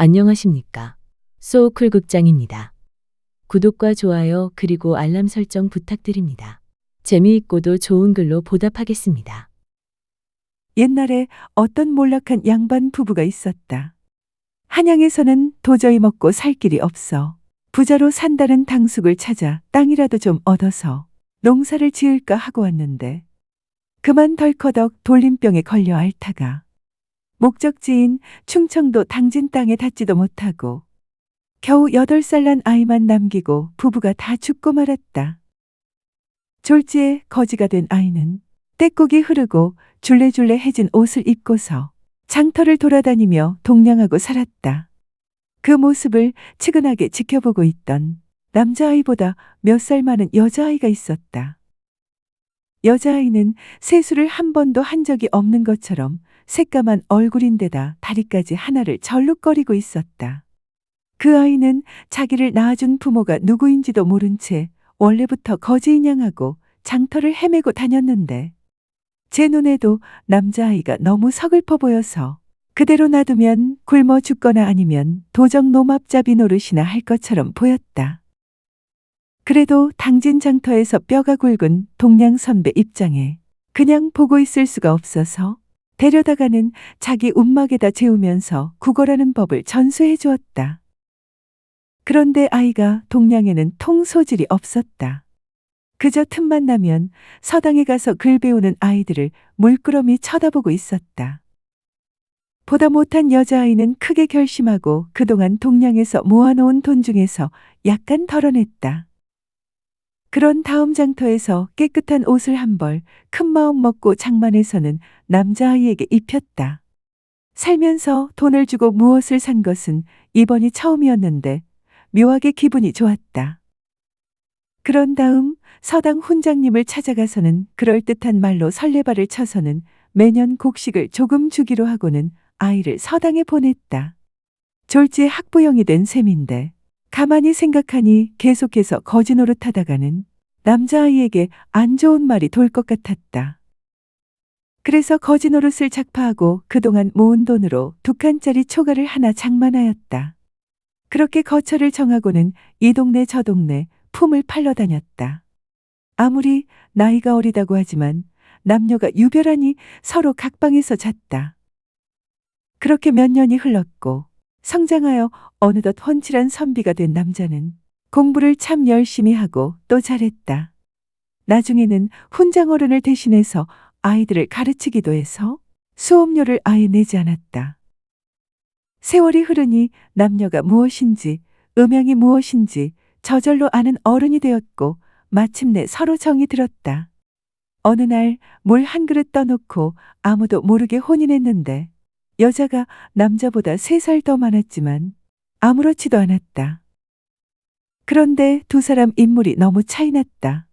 안녕하십니까. 소우쿨 극장입니다. 구독과 좋아요 그리고 알람 설정 부탁드립니다. 재미있고도 좋은 글로 보답하겠습니다. 옛날에 어떤 몰락한 양반 부부가 있었다. 한양에서는 도저히 먹고 살 길이 없어 부자로 산다는 당숙을 찾아 땅이라도 좀 얻어서 농사를 지을까 하고 왔는데 그만 덜커덕 돌림병에 걸려 앓다가 목적지인 충청도 당진 땅에 닿지도 못하고 겨우 여덟 살 난 아이만 남기고 부부가 다 죽고 말았다. 졸지에 거지가 된 아이는 떼국이 흐르고 줄레줄레 해진 옷을 입고서 장터를 돌아다니며 동냥하고 살았다. 그 모습을 측은하게 지켜보고 있던 남자아이보다 몇 살 많은 여자아이가 있었다. 여자아이는 세수를 한 번도 한 적이 없는 것처럼 새까만 얼굴인데다 다리까지 하나를 절룩거리고 있었다. 그 아이는 자기를 낳아준 부모가 누구인지도 모른 채 원래부터 거지 인양하고 장터를 헤매고 다녔는데 제 눈에도 남자아이가 너무 서글퍼 보여서 그대로 놔두면 굶어 죽거나 아니면 도적 노맙잡이 노릇이나 할 것처럼 보였다. 그래도 당진 장터에서 뼈가 굵은 동양 선배 입장에 그냥 보고 있을 수가 없어서 데려다가는 자기 움막에다 재우면서 구걸하는 법을 전수해 주었다. 그런데 아이가 동양에는 통 소질이 없었다. 그저 틈만 나면 서당에 가서 글 배우는 아이들을 물끄러미 쳐다보고 있었다. 보다 못한 여자아이는 크게 결심하고 그동안 동양에서 모아놓은 돈 중에서 약간 덜어냈다. 그런 다음 장터에서 깨끗한 옷을 한 벌 큰 마음 먹고 장만해서는 남자아이에게 입혔다. 살면서 돈을 주고 무엇을 산 것은 이번이 처음이었는데 묘하게 기분이 좋았다. 그런 다음 서당 훈장님을 찾아가서는 그럴듯한 말로 설레발을 쳐서는 매년 곡식을 조금 주기로 하고는 아이를 서당에 보냈다. 졸지에 학부형이 된 셈인데 가만히 생각하니 계속해서 거지 노릇하다가는 남자아이에게 안 좋은 말이 돌 것 같았다. 그래서 거지 노릇을 작파하고 그동안 모은 돈으로 두 칸짜리 초가를 하나 장만하였다. 그렇게 거처를 정하고는 이 동네 저 동네 품을 팔러 다녔다. 아무리 나이가 어리다고 하지만 남녀가 유별하니 서로 각방에서 잤다. 그렇게 몇 년이 흘렀고 성장하여 어느덧 훤칠한 선비가 된 남자는 공부를 참 열심히 하고 또 잘했다. 나중에는 훈장 어른을 대신해서 아이들을 가르치기도 해서 수업료를 아예 내지 않았다. 세월이 흐르니 남녀가 무엇인지 음양이 무엇인지 저절로 아는 어른이 되었고 마침내 서로 정이 들었다. 어느 날 물 한 그릇 떠놓고 아무도 모르게 혼인했는데 여자가 남자보다 세 살 더 많았지만 아무렇지도 않았다. 그런데 두 사람 인물이 너무 차이났다.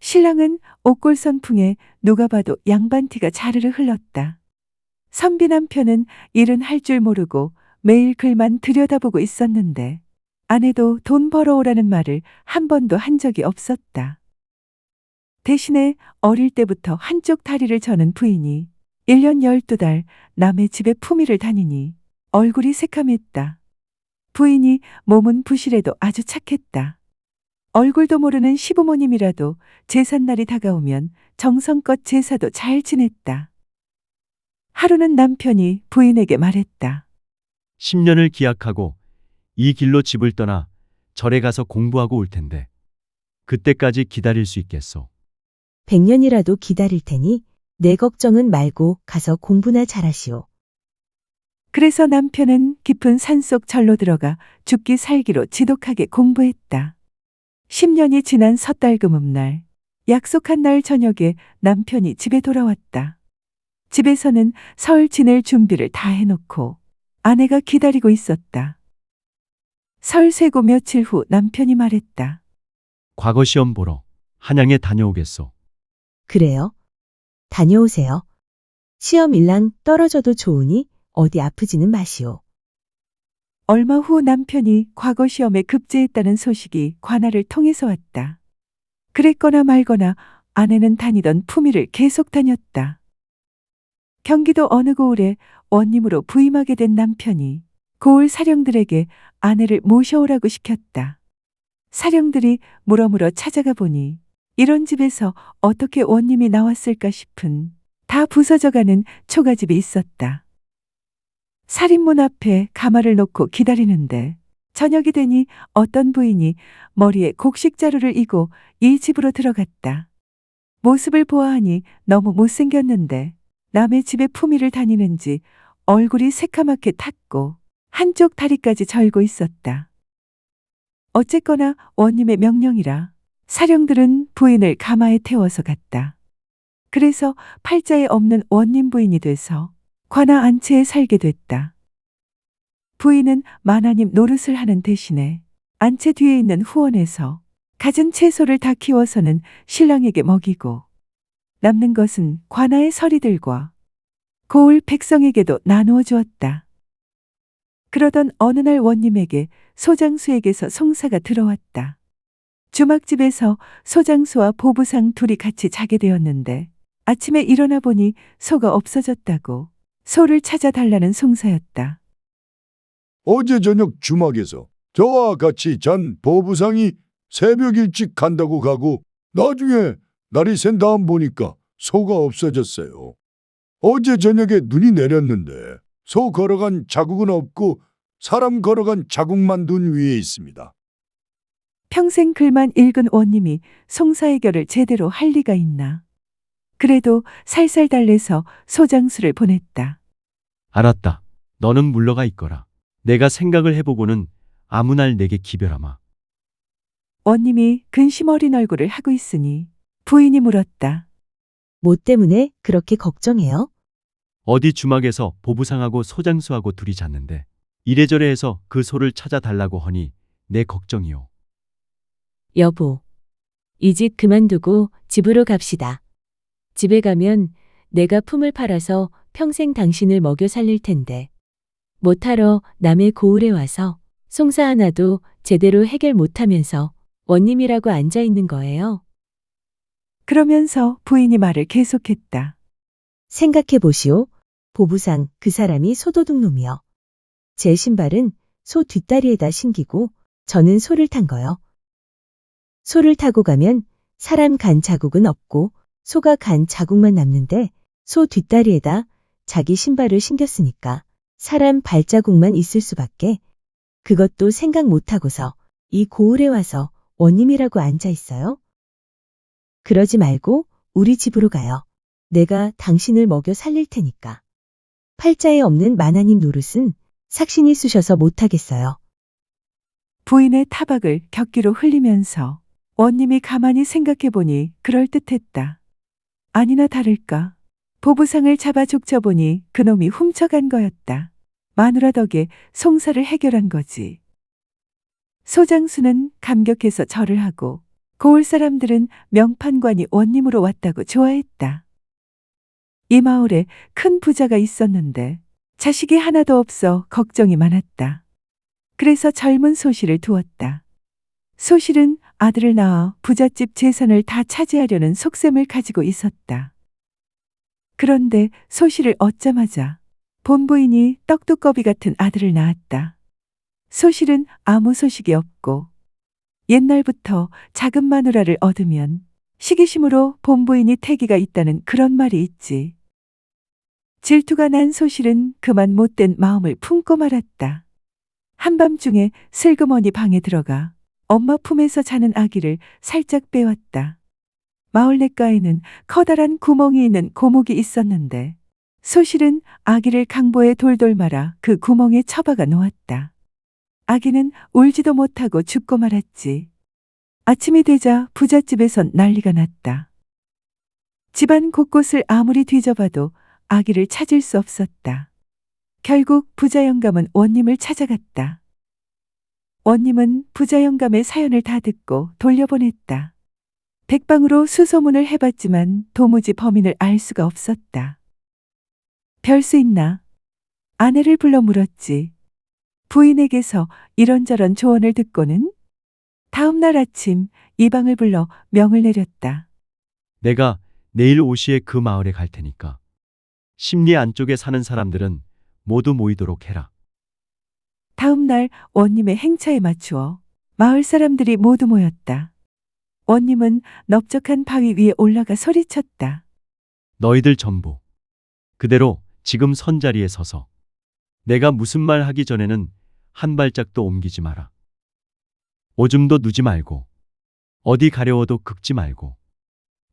신랑은 옥골 선풍에 누가 봐도 양반티가 자르르 흘렀다. 선비 남편은 일은 할 줄 모르고 매일 글만 들여다보고 있었는데 아내도 돈 벌어오라는 말을 한 번도 한 적이 없었다. 대신에 어릴 때부터 한쪽 다리를 저는 부인이 1년 12달 남의 집에 품위를 다니니 얼굴이 새카맸다. 부인이 몸은 부실해도 아주 착했다. 얼굴도 모르는 시부모님이라도 제삿날이 다가오면 정성껏 제사도 잘 지냈다. 하루는 남편이 부인에게 말했다. 10년을 기약하고 이 길로 집을 떠나 절에 가서 공부하고 올 텐데 그때까지 기다릴 수 있겠소. 백년이라도 기다릴 테니 내 걱정은 말고 가서 공부나 잘하시오. 그래서 남편은 깊은 산속 절로 들어가 죽기 살기로 지독하게 공부했다. 10년이 지난 섣달금음날 약속한 날 저녁에 남편이 집에 돌아왔다. 집에서는 설 지낼 준비를 다 해놓고 아내가 기다리고 있었다. 설 세고 며칠 후 남편이 말했다. 과거 시험 보러 한양에 다녀오겠소. 그래요? 다녀오세요. 시험 일랑 떨어져도 좋으니 어디 아프지는 마시오. 얼마 후 남편이 과거 시험에 급제했다는 소식이 관할을 통해서 왔다. 그랬거나 말거나 아내는 다니던 품위를 계속 다녔다. 경기도 어느 고을에 원님으로 부임하게 된 남편이 고을 사령들에게 아내를 모셔오라고 시켰다. 사령들이 물어물어 찾아가 보니 이런 집에서 어떻게 원님이 나왔을까 싶은 다 부서져가는 초가집이 있었다. 살인문 앞에 가마를 놓고 기다리는데 저녁이 되니 어떤 부인이 머리에 곡식 자루를 이고 이 집으로 들어갔다. 모습을 보아하니 너무 못생겼는데 남의 집에 품위를 다니는지 얼굴이 새카맣게 탔고 한쪽 다리까지 절고 있었다. 어쨌거나 원님의 명령이라 사령들은 부인을 가마에 태워서 갔다. 그래서 팔자에 없는 원님 부인이 돼서 관아 안채에 살게 됐다. 부인은 마나님 노릇을 하는 대신에 안채 뒤에 있는 후원에서 갖은 채소를 다 키워서는 신랑에게 먹이고 남는 것은 관아의 서리들과 고을 백성에게도 나누어 주었다. 그러던 어느 날 원님에게 소장수에게서 송사가 들어왔다. 주막집에서 소장수와 보부상 둘이 같이 자게 되었는데 아침에 일어나 보니 소가 없어졌다고 소를 찾아달라는 송사였다. 어제 저녁 주막에서 저와 같이 잔 보부상이 새벽 일찍 간다고 가고 나중에 날이 샌 다음 보니까 소가 없어졌어요. 어제 저녁에 눈이 내렸는데 소 걸어간 자국은 없고 사람 걸어간 자국만 둔 위에 있습니다. 평생 글만 읽은 원님이 송사해결을 제대로 할 리가 있나. 그래도 살살 달래서 소장수를 보냈다. 알았다. 너는 물러가 있거라. 내가 생각을 해보고는 아무 날 내게 기별하마. 원님이 근심 어린 얼굴을 하고 있으니 부인이 물었다. 뭐 때문에 그렇게 걱정해요? 어디 주막에서 보부상하고 소장수하고 둘이 잤는데 이래저래 해서 그 소를 찾아달라고 하니 내 걱정이요. 여보, 이 집 그만두고 집으로 갑시다. 집에 가면 내가 품을 팔아서 평생 당신을 먹여 살릴 텐데. 못하러 남의 고을에 와서 송사 하나도 제대로 해결 못하면서 원님이라고 앉아 있는 거예요. 그러면서 부인이 말을 계속했다. 생각해 보시오. 보부상 그 사람이 소도둑 놈이요. 제 신발은 소 뒷다리에다 신기고 저는 소를 탄 거요. 소를 타고 가면 사람 간 자국은 없고 소가 간 자국만 남는데 소 뒷다리에다 자기 신발을 신겼으니까 사람 발자국만 있을 수밖에 그것도 생각 못하고서 이 고을에 와서 원님이라고 앉아 있어요. 그러지 말고 우리 집으로 가요. 내가 당신을 먹여 살릴 테니까. 팔자에 없는 마나님 노릇은 삭신이 쑤셔서 못하겠어요. 부인의 타박을 격기로 흘리면서 원님이 가만히 생각해 보니 그럴듯했다. 아니나 다를까. 보부상을 잡아 족쳐보니 그놈이 훔쳐간 거였다. 마누라 덕에 송사를 해결한 거지. 소장수는 감격해서 절을 하고 고을 사람들은 명판관이 원님으로 왔다고 좋아했다. 이 마을에 큰 부자가 있었는데 자식이 하나도 없어 걱정이 많았다. 그래서 젊은 소실을 두었다. 소실은 아들을 낳아 부잣집 재산을 다 차지하려는 속셈을 가지고 있었다. 그런데 소실을 얻자마자 본부인이 떡두꺼비 같은 아들을 낳았다. 소실은 아무 소식이 없고 옛날부터 작은 마누라를 얻으면 시기심으로 본부인이 태기가 있다는 그런 말이 있지. 질투가 난 소실은 그만 못된 마음을 품고 말았다. 한밤중에 슬그머니 방에 들어가 엄마 품에서 자는 아기를 살짝 빼왔다. 마을 냇가에는 커다란 구멍이 있는 고목이 있었는데 소실은 아기를 강보에 돌돌 말아 그 구멍에 처박아 놓았다. 아기는 울지도 못하고 죽고 말았지. 아침이 되자 부잣집에선 난리가 났다. 집안 곳곳을 아무리 뒤져봐도 아기를 찾을 수 없었다. 결국 부자 영감은 원님을 찾아갔다. 원님은 부자 영감의 사연을 다 듣고 돌려보냈다. 백방으로 수소문을 해봤지만 도무지 범인을 알 수가 없었다. 별 수 있나? 아내를 불러 물었지. 부인에게서 이런저런 조언을 듣고는 다음 날 아침 이방을 불러 명을 내렸다. 내가 내일 오시에 그 마을에 갈 테니까. 심리 안쪽에 사는 사람들은 모두 모이도록 해라. 다음 날 원님의 행차에 맞추어 마을 사람들이 모두 모였다. 원님은 넓적한 바위 위에 올라가 소리쳤다. 너희들 전부 그대로 지금 선 자리에 서서 내가 무슨 말 하기 전에는 한 발짝도 옮기지 마라. 오줌도 누지 말고 어디 가려워도 긁지 말고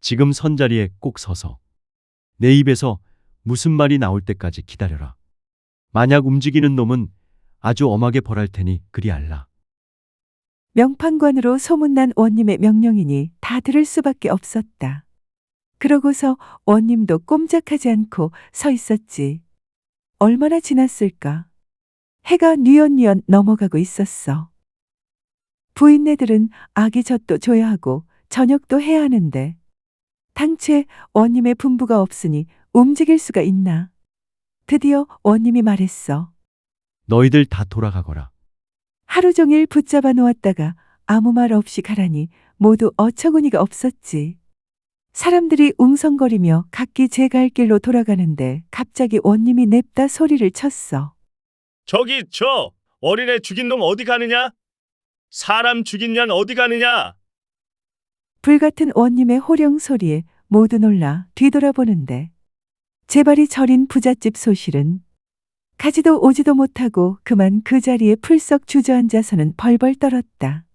지금 선 자리에 꼭 서서 내 입에서 무슨 말이 나올 때까지 기다려라. 만약 움직이는 놈은 아주 엄하게 벌할 테니 그리 알라. 명판관으로 소문난 원님의 명령이니 다 들을 수밖에 없었다. 그러고서 원님도 꼼짝하지 않고 서 있었지. 얼마나 지났을까? 해가 뉘엿뉘엿 넘어가고 있었어. 부인네들은 아기 젖도 줘야 하고 저녁도 해야 하는데 당최 원님의 분부가 없으니 움직일 수가 있나? 드디어 원님이 말했어. 너희들 다 돌아가거라. 하루 종일 붙잡아 놓았다가 아무 말 없이 가라니 모두 어처구니가 없었지. 사람들이 웅성거리며 각기 제 갈 길로 돌아가는데 갑자기 원님이 냅다 소리를 쳤어. 저기 저 어린애 죽인 놈 어디 가느냐? 사람 죽인 년 어디 가느냐? 불같은 원님의 호령 소리에 모두 놀라 뒤돌아보는데 제 발이 저린 부잣집 소실은 가지도 오지도 못하고 그만 그 자리에 풀썩 주저앉아서는 벌벌 떨었다.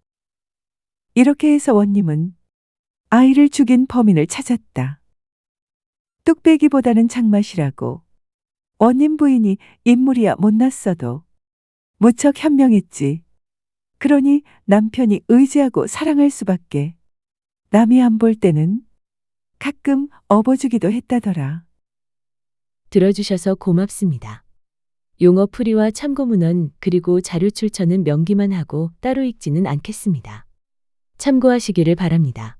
이렇게 해서 원님은 아이를 죽인 범인을 찾았다. 뚝배기보다는 장맛이라고 원님 부인이 인물이야 못났어도 무척 현명했지. 그러니 남편이 의지하고 사랑할 수밖에 남이 안 볼 때는 가끔 업어주기도 했다더라. 들어주셔서 고맙습니다. 용어 풀이와 참고 문헌 그리고 자료 출처는 명기만 하고 따로 읽지는 않겠습니다. 참고하시기를 바랍니다.